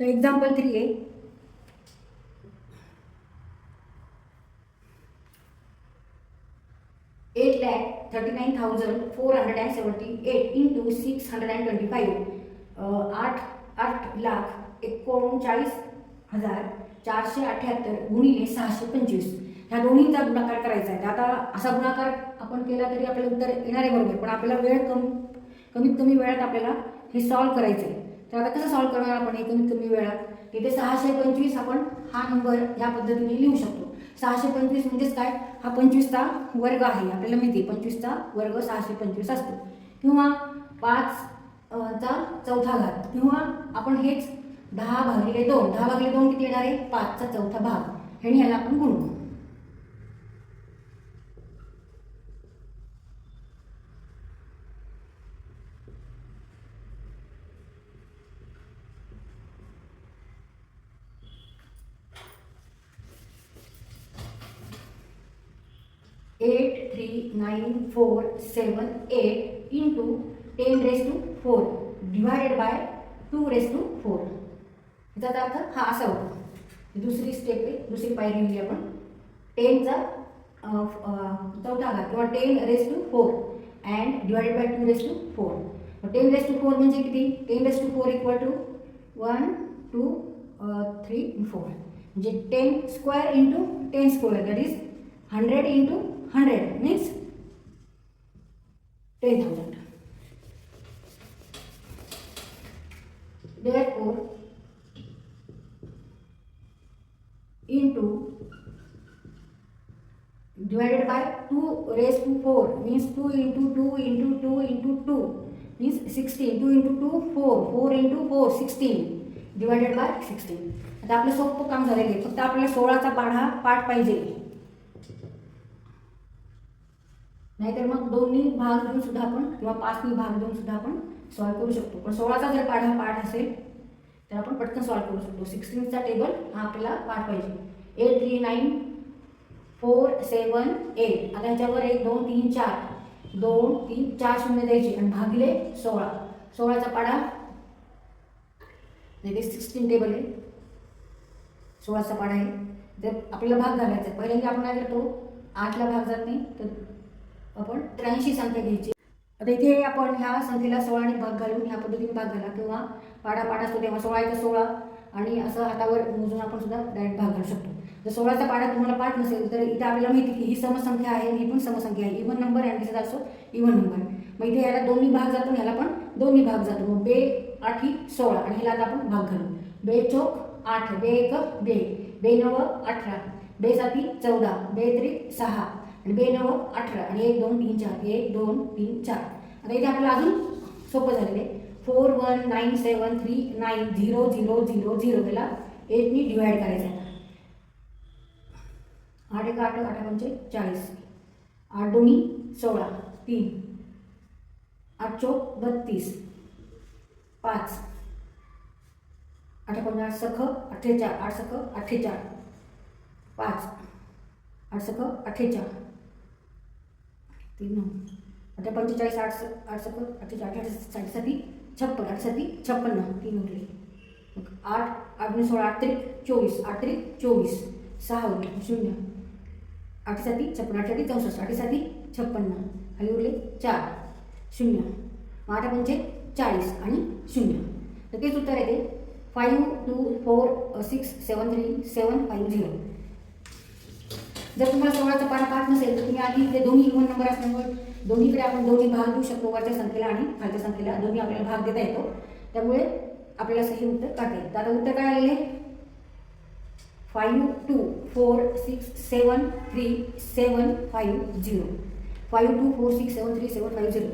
तर example three आहे eight lakh thirty nine thousand four hundred and seventy eight into six hundred and twenty five आठ आठ लाख एकोणचाळीस हजार चारशे अठ्याहत्तर गुणिले सहाशे पंचवीस. ह्या दोन्हीचा गुणाकार करायचा आहे. तर आता असा गुणाकार आपण केला तरी आपल्याला उत्तर येणार आहे बरोबर पण आपल्याला वेळ कम कमीत कमी वेळात आपल्याला हे सॉल्व करायचं आहे तर आता कसं सॉल्व करणार आपण हे कमीत कमी वेळात? तिथे सहाशे पंचवीस आपण हा नंबर ह्या पद्धतीने लिहू शकतो. सहाशे पंचवीस म्हणजेच काय? हा पंचवीसचा वर्ग आहे. आपल्याला माहिती आहे पंचवीसचा वर्ग सहाशे पंचवीस असतो. किंवा पाच चा चौथा घात. किंवा आपण हेच दहा भागिले दोन. दहा भागिले दोन किती येणार आहे? पाचचा चौथा भाग. ह्याने ह्याला आपण गुणू. Eight three nine four seven eight into ten raise two four divided by two raise two four याचा अर्थ हा असा होतो. दुसरी स्टेप आहे. दुसरी पायरी म्हणजे आपण. टेनचा चौथा घात किंवा ten raise two four and divided by two raise two four ten raise two four म्हणजे किती? Ten raise two four equal to one two three four म्हणजे ten square into ten square that is hundred into hundred means ten thousand. That four into divided by two raise two four means two into two into two into two means sixteen two into two four four into four sixteen divided by sixteen आता आपलं सोपं काम झालेलं आहे फक्त आपल्याला सोळाचा पाढा पाठ पाहिजे. नाहीतर मग दोन्ही भाग देऊन सुद्धा आपण किंवा पाचवी भाग देऊन सुद्धा आपण सॉल्व करू शकतो. पण सोळाचा जर पाढा पाठ असेल तर आपण पटकन सॉल्व करू शकतो. सिक्स्टीनचा टेबल हा आपल्याला पाठ पाहिजे eight three nine four seven eight आता ह्याच्यावर एक दोन तीन चार. दोन तीन चार शून्य द्यायचे आणि भागिले सोळा. सोळाचा पाढा नाही ते सिक्स्टीन टेबल आहे. सोळाचा पाढा आहे. जर आपल्याला भाग घालायचा आहे. पहिल्यांदा आपण काय करतो? आठला भाग जात नाही तर आपण त्र्याऐंशी संख्या घ्यायची. आता इथे आपण ह्या संख्येला सोळाने भाग घालून ह्या पद्धतीने भाग घाला किंवा पाडा पाडा असतो तेव्हा सोळा इथं सोळा आणि असं हातावर मोजून आपण सुद्धा डायरेक्ट भाग घालू शकतो. जर सोळाचा पाडा तुम्हाला पाठ नसेल तर इथे आपल्याला माहिती की ही समसंख्या आहे ही पण समसंख्या आहे. इव्हन नंबर आणि दिसत असो इव्हन नंबर मग इथे याला दोन्ही भाग जातो ह्याला पण दोन्ही भाग जातो. मग बे आठी सोळा आणि ह्याला आता आपण भाग घालू. बे चोक आठ. बे एक बे. बे नव अठरा. बे साती चौदा. बे त्रिक सहा. आणि बे नऊ अठरा आणि एक दोन तीन चार एक दोन तीन चार. आता इथे आपल्याला अजून सोपं झालेलं आहे. Four one nine seven three nine zero zero zero zero त्याला एटनी डिवाईड करायचं आहे. आठ एक आठ आठ म्हणजे चाळीस. आठ दोन्ही सोळा. तीन. आठ चौक बत्तीस. पाच. आठ पंचे आठ सख अठ्ठेचाळ आठ सख अठ्ठेचाळ. पाच. आठ सख अठ्ठेचाळ. तीन नऊ. आता पंचेचाळीस आठ स आठ सत्तर अठ्ठेचाळीस अठ्ठेचाळीस साडेसाती छप्पन आठसाठी छप्पन्न तीन उरले. मग आठ आठ सोळा आठ त्रिक चोवीस आठ त्रिक चोवीस सहा उरले. शून्य. आठसाठी छप्पन आठसाठी चौसष्ट आठसाठी छप्पन्न खाली उरले चार. शून्य. मग आठ पंचे चाळीस आणि शून्य. तर तेच उत्तर येते five two four six seven three seven five zero जर तुम्हाला सोळाचा पार पाहत नसेल तर तुम्ही आधी ते दोन्ही इव्हन नंबर असल्यामुळे दोन्हीकडे आपण दोन्ही भाग देऊ शकतो वरच्या संख्येला आणि खालच्या संख्येला. दोन्ही आपल्याला भाग देता येतो. त्यामुळे आपल्याला सही उत्तर काढता येईल. तर आता उत्तर काय आलेले five two four six seven three seven five zero five two four six seven three seven five zero